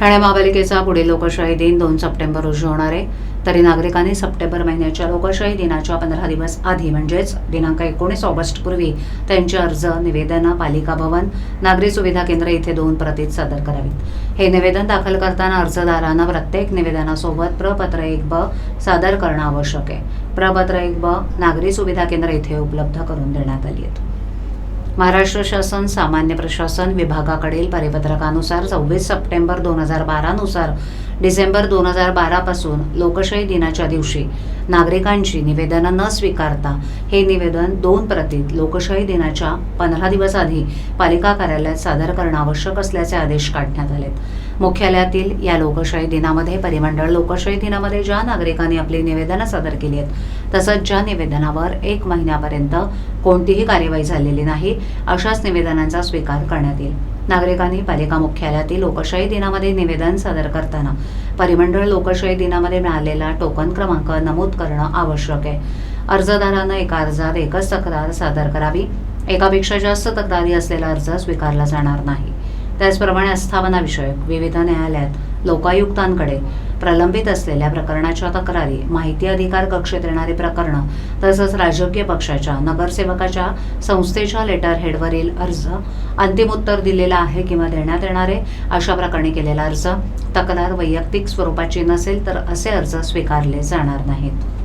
ठाणे महापालिकेचा पुढील लोकशाही दिन दोन सप्टेंबर रोजी होणार आहे. तरी नागरिकांनी सप्टेंबर महिन्याच्या लोकशाही दिनाच्या पंधरा दिवस आधी म्हणजेच दिनांक एकोणीस ऑगस्टपूर्वी त्यांचे अर्ज निवेदनं पालिका भवन नागरी सुविधा केंद्र इथे दोन प्रतीत सादर करावीत. हे निवेदन दाखल करताना अर्जदारांना प्रत्येक निवेदनासोबत प्रपत्र एक ब सादर करणं आवश्यक आहे. प्रपत्र एक ब नागरी सुविधा केंद्र इथे उपलब्ध करून देण्यात आली आहेत. महाराष्ट्र शासन सामान्य प्रशासन विभागाकडील परिपत्रकानुसार सव्वीस सप्टेंबर दोन हजार बारानुसार डिसेंबर दोन हजार बारापासून लोकशाही दिनाच्या दिवशी नागरिकांची निवेदनं न स्वीकारता हे निवेदन दोन प्रतीत लोकशाही दिनाच्या पंधरा दिवस आधी पालिका कार्यालयात सादर करणं आवश्यक असल्याचे आदेश काढण्यात आलेत. मुख्यालयातील या लोकशाही दिनामध्ये परिमंडळ लोकशाही दिनामध्ये ज्या नागरिकांनी आपली निवेदनं सादर केली आहेत तसंच ज्या निवेदनावर एक महिन्यापर्यंत कोणतीही कार्यवाही झालेली नाही अशाच निवेदनांचा स्वीकार करण्यात येईल. नागरिकांनी पालिका मुख्यालयातील लोकशाही दिनामध्ये निवेदन सादर करताना परिमंडळ लोकशाही दिनामध्ये मिळालेला टोकन क्रमांक नमूद करणं आवश्यक आहे. अर्जदारानं एका अर्जात एकच तक्रार सादर करावी एकापेक्षा जास्त तक्रारी असलेला अर्ज स्वीकारला जाणार नाही. त्याचप्रमाणे आस्थापनाविषयक विविध न्यायालयात लोकायुक्तांकडे प्रलंबित असलेल्या प्रकरणाच्या तक्रारी माहिती अधिकार कक्षेत येणारी प्रकरणं तसंच राजकीय पक्षाच्या नगरसेवकाच्या संस्थेच्या लेटर हेडवरील अर्ज अंतिम उत्तर दिलेला आहे किंवा देण्यात येणारे अशा प्रकरणी केलेला अर्ज तक्रार वैयक्तिक स्वरूपाची नसेल तर असे अर्ज स्वीकारले जाणार नाहीत.